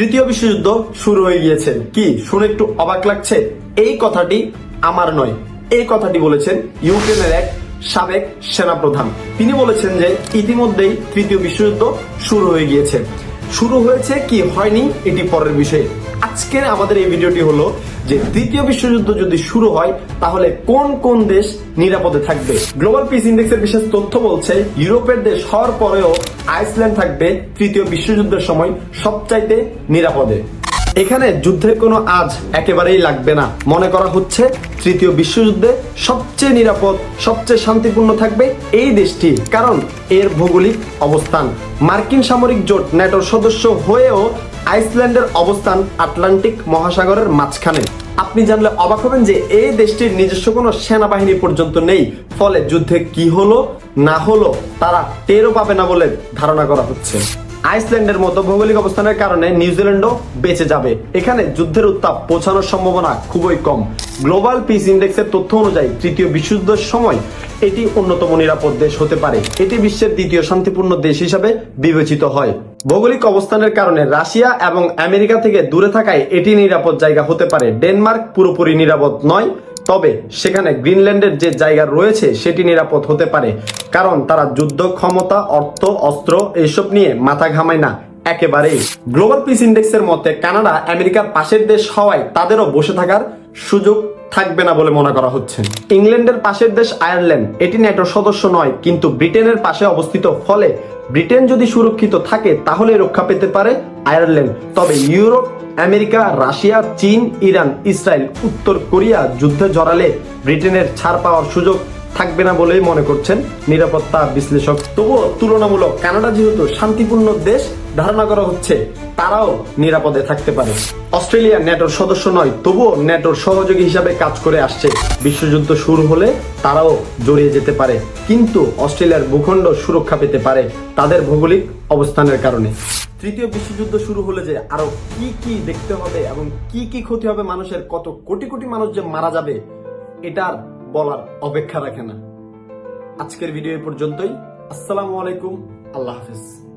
তৃতীয় বিশ্বযুদ্ধ শুরু হয়ে গিয়েছে। কি? শুনে একটু অবাক লাগছে? এই কথাটি আমার নয়। এই কথাটি বলেছেন ইউক্রেনের এক সাবেক সেনাপ্রধান। তিনি বলেছেন যে ইতিমধ্যেই তৃতীয় বিশ্বযুদ্ধ শুরু হয়ে গিয়েছে। শুরু হয়েছে কি? হয়নি, এটি পরের বিষয়। আজকের আমাদের এই ভিডিওটি হলো যে তৃতীয় বিশ্বযুদ্ধ যদি শুরু হয়, তাহলে কোন কোন দেশ নিরাপদে থাকবে? গ্লোবাল পিস ইন্ডেক্সের বিশেষ তথ্য বলছে, ইউরোপের দেশ হওয়ার পরেও আইসল্যান্ড থাকবে তৃতীয় বিশ্বযুদ্ধের সময় সবচাইতে নিরাপদে। এখানে যুদ্ধের কোনো আজ একেবারেই লাগবে না। মনে করা হচ্ছে, তৃতীয় বিশ্বযুদ্ধে সবচেয়ে নিরাপদ, সবচেয়ে শান্তিপূর্ণ থাকবে এই দেশটি, কারণ এর ভৌগোলিক অবস্থান। মার্কিন সামরিক জোট, ন্যাটোর সদস্য হয়েও আইসল্যান্ডের অবস্থান আটলান্টিক মহাসাগরের মাঝখানে। আপনি জানলে অবাক হবেন যে এই দেশটির নিজস্ব কোনো সেনাবাহিনী পর্যন্ত নেই। ফলে যুদ্ধে কি হলো, না হলো, তারা টেরও পাবে না বলে ধারণা করা হচ্ছে। আইসল্যান্ডের মতো ভৌগোলিক অবস্থানের কারণে নিউজিল্যান্ডও বেঁচে যাবে। এখানে যুদ্ধের উত্তাপ পৌঁছানোর সম্ভাবনা খুবই কম। গ্লোবাল পিস ইন্ডেক্সের তথ্য অনুযায়ী তৃতীয় বিশ্বযুদ্ধের সময় এটি অন্যতম নিরাপদ দেশ হতে পারে। এটি বিশ্বের দ্বিতীয় শান্তিপূর্ণ দেশ হিসাবে বিবেচিত হয়। ভৌগোলিক অবস্থানের কারণে রাশিয়া এবং আমেরিকা থেকে দূরে থাকায় এটি নিরাপদ জায়গা হতে পারে। ডেনমার্ক পুরোপুরি নিরাপদ নয়, তবে সেখানে গ্রিনল্যান্ডের যে জায়গা রয়েছে সেটি নিরাপদ হতে পারে, কারণ তারা যুদ্ধ ক্ষমতা, অর্থ, অস্ত্র এইসব নিয়ে মাথা ঘামায় না। একেবারেই। গ্লোবাল পিস ইন্ডেক্সের মতে, কানাডা আমেরিকার পাশের দেশ হওয়ায় তাদেরও বসে থাকার সুযোগ থাকবে না বলে মনে করা হচ্ছে। ইংল্যান্ডের পাশের দেশ আয়ারল্যান্ড, এটি ন্যাটোর সদস্য নয়, কিন্তু ব্রিটেনের পাশে অবস্থিত, ফলে ব্রিটেন যদি সুরক্ষিত থাকে, তাহলে রক্ষা পেতে পারে আয়ারল্যান্ড। তবে ইউরোপ, আমেরিকা, রাশিয়া, চীন, ইরান, ইসরায়েল, উত্তর কোরিয়া যুদ্ধে জড়ালে ব্রিটেনের ছাড় পাওয়ার সুযোগ থাকবে না বলেই মনে করছেন। নিরাপত্তা বিশ্লেষক। তবুও তুলনামূলক কানাডা যেহেতু শান্তিপূর্ণ দেশ, ধারণা করা হচ্ছে তারাও নিরাপদে থাকতে পারে। অস্ট্রেলিয়া ন্যাটোর সদস্য নয়, তবুও ন্যাটোর সহযোগী হিসাবে কাজ করে আসছে। বিশ্বযুদ্ধ শুরু হলে তারাও জড়িয়ে যেতে পারে, কিন্তু অস্ট্রেলিয়ার ভূখণ্ড সুরক্ষা পেতে পারে তাদের ভৌগোলিক অবস্থানের কারণে। তৃতীয় বিশ্বযুদ্ধ শুরু হলে যে আরও কি কি দেখতে হবে এবং কি কি ক্ষতি হবে মানুষের, কত কোটি কোটি মানুষ যে মারা যাবে, এটার বলার অপেক্ষা রাখে না। আজকের ভিডিও পর্যন্তই। আসসালামু আলাইকুম। আল্লাহ হাফিজ।